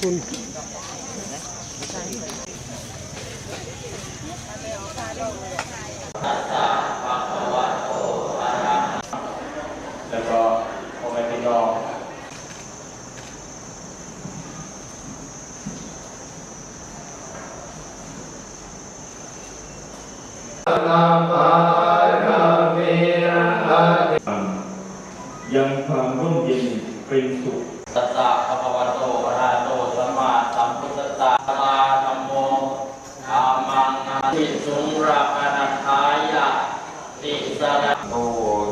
คุณวก็พ่อแม่พี่น้อง ยังความร่มเย็นเป็นสุขตัสสะภะคะวะโตอะระหะโตสัมมาสัมพุทธัสสะสัมมาธัมโมธัมมังนามิสุงรักนัทายะติสระโต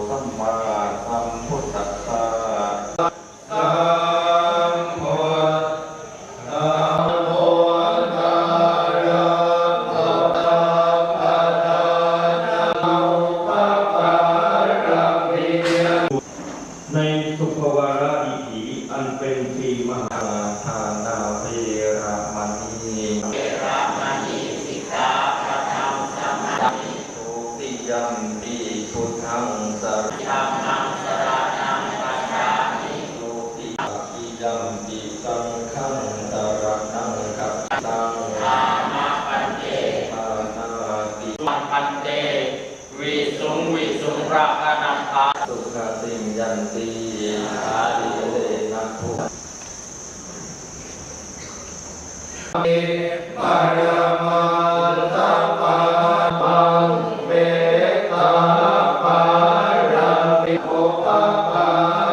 สัมมาสัมพุทธัสสะ ในสุภวาระอิทีอันเป็นทีมหาทานาเทรามณีเทรามณีสิกขาพระธรรมสมาธิทุติยมีพุทธังสรธรรมังสรณังปัจจามีทุติยมีสังฆังตรณังกัปตังธรรมปันเตปานาติปันเตวิสุงวิสุงราคะนังคา ขติยันติอาดิเรนักภูเอปารามาตาปาปังเมตตาปารามิโอปา